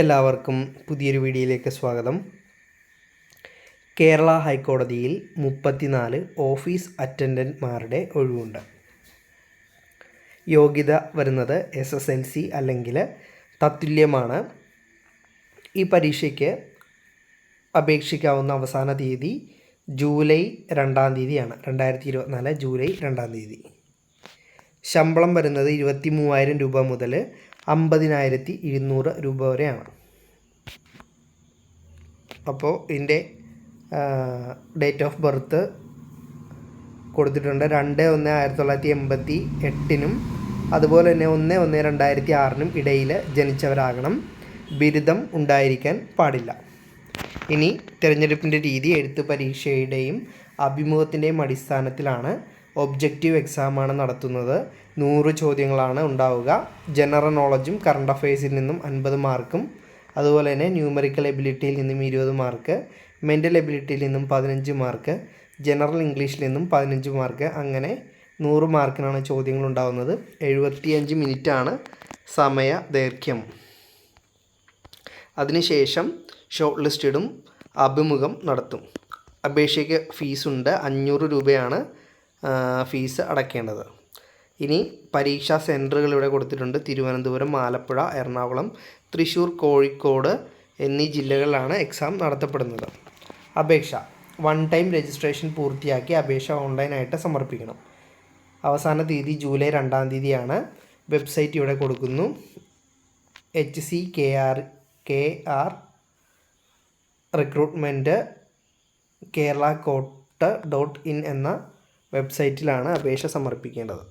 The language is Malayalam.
എല്ലാവർക്കും പുതിയൊരു വീഡിയോയിലേക്ക് സ്വാഗതം. കേരള ഹൈക്കോടതിയിൽ മുപ്പത്തിനാല് ഓഫീസ് അറ്റൻഡന്റ്മാരുടെ ഒഴിവുണ്ട്. യോഗ്യത വരുന്നത് എസ് എസ് എൽ സി അല്ലെങ്കിൽ തത്തുല്യമാണ്. ഈ പരീക്ഷയ്ക്ക് അപേക്ഷിക്കാവുന്ന അവസാന തീയതി ജൂലൈ രണ്ടാം തീയതിയാണ്. രണ്ടായിരത്തി ഇരുപത്തിനാല് ജൂലൈ രണ്ടാം തീയതി. ശമ്പളം വരുന്നത് ഇരുപത്തി മൂവായിരം രൂപ മുതൽ അമ്പതിനായിരത്തി ഇരുന്നൂറ് രൂപ വരെയാണ്. അപ്പോൾ ഇതിന്റെ ഡേറ്റ് ഓഫ് ബർത്ത് കൊടുത്തിട്ടുണ്ട്. രണ്ട് ഒന്ന് ആയിരത്തി തൊള്ളായിരത്തി എൺപത്തി എട്ടിനും അതുപോലെ തന്നെ ഒന്ന് ഒന്ന് രണ്ടായിരത്തി ആറിനും ഇടയിൽ ജനിച്ചവരാകണം. ബിരുദം ഉണ്ടായിരിക്കാൻ പാടില്ല. ഇനി തിരഞ്ഞെടുപ്പിന്റെ രീതി എഴുത്ത് പരീക്ഷയുടെയും അഭിമുഖത്തിന്റെയും അടിസ്ഥാനത്തിലാണ് ഒബ്ജക്റ്റീവ് എക്സാമാണ് നടത്തുന്നത്. നൂറ് ചോദ്യങ്ങളാണ് ഉണ്ടാവുക. ജനറൽ നോളജും കറണ്ട് അഫയേഴ്സിൽ നിന്നും അൻപത് മാർക്കും അതുപോലെ തന്നെ ന്യൂമറിക്കൽ എബിലിറ്റിയിൽ നിന്നും ഇരുപത് മാർക്ക് മെന്റൽ എബിലിറ്റിയിൽ നിന്നും പതിനഞ്ച് മാർക്ക് ജനറൽ ഇംഗ്ലീഷിൽ നിന്നും പതിനഞ്ച് മാർക്ക് അങ്ങനെ നൂറ് മാർക്കിനാണ് ചോദ്യങ്ങൾ ഉണ്ടാവുന്നത്. എഴുപത്തിയഞ്ച് മിനിറ്റാണ് സമയ ദൈർഘ്യം. അതിനുശേഷം ഷോർട്ട് ലിസ്റ്റഡും അഭിമുഖം നടത്തും. അപേക്ഷയ്ക്ക് ഫീസുണ്ട് അഞ്ഞൂറ് രൂപയാണ് ഫീസ് അടയ്ക്കേണ്ടത് ഇനി പരീക്ഷാ സെന്ററുകൾ ഇവിടെ കൊടുത്തിട്ടുണ്ട്. തിരുവനന്തപുരം ആലപ്പുഴ എറണാകുളം തൃശ്ശൂർ കോഴിക്കോട് എന്നീ ജില്ലകളിലാണ് എക്സാം നടത്തപ്പെടുന്നത്. അപേക്ഷ. വൺ ടൈം രജിസ്ട്രേഷൻ പൂർത്തിയാക്കി അപേക്ഷ ഓൺലൈനായിട്ട് സമർപ്പിക്കണം. അവസാന തീയതി ജൂലൈ രണ്ടാം തീയതിയാണ്. വെബ്സൈറ്റ് ഇവിടെ കൊടുക്കുന്നു. H C K R K R recruitment Kerala court dot in എന്ന വെബ്സൈറ്റിലാണ് അപേക്ഷ സമർപ്പിക്കേണ്ടത്.